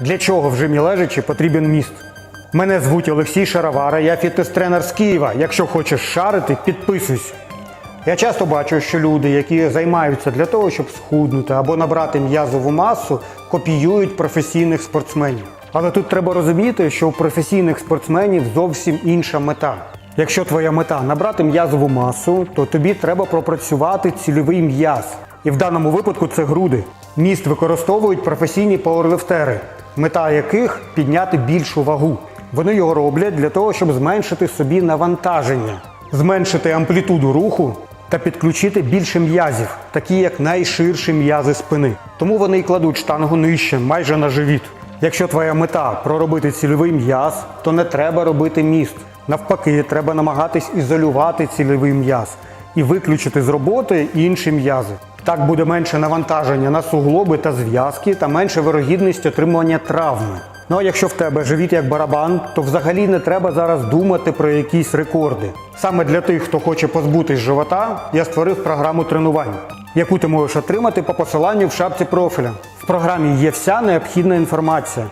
Для чого в жимі лежачи потрібен міст? Мене звуть Олексій Шаровара, я фітнес-тренер з Києва. Якщо хочеш шарити, підписуйся. Я часто бачу, що люди, які займаються для того, щоб схуднути або набрати м'язову масу, копіюють професійних спортсменів. Але тут треба розуміти, що у професійних спортсменів зовсім інша мета. Якщо твоя мета набрати м'язову масу, то тобі треба пропрацювати цільовий м'яз. І в даному випадку це груди. Міст використовують професійні пауерлифтери, мета яких підняти більшу вагу. Вони його роблять для того, щоб зменшити собі навантаження, зменшити амплітуду руху та підключити більше м'язів, такі як найширші м'язи спини. Тому вони й кладуть штангу нижче, майже на живіт. Якщо твоя мета проробити цільовий м'яз, то не треба робити міст. Навпаки, треба намагатись ізолювати цільовий м'яз і виключити з роботи інші м'язи. Так буде менше навантаження на суглоби та зв'язки та менше вирогідність отримування травми. Ну а якщо в тебе живіт як барабан, то взагалі не треба зараз думати про якісь рекорди. Саме для тих, хто хоче позбутись живота, я створив програму тренувань, яку ти можеш отримати по посиланню в шапці профіля. В програмі є вся необхідна інформація.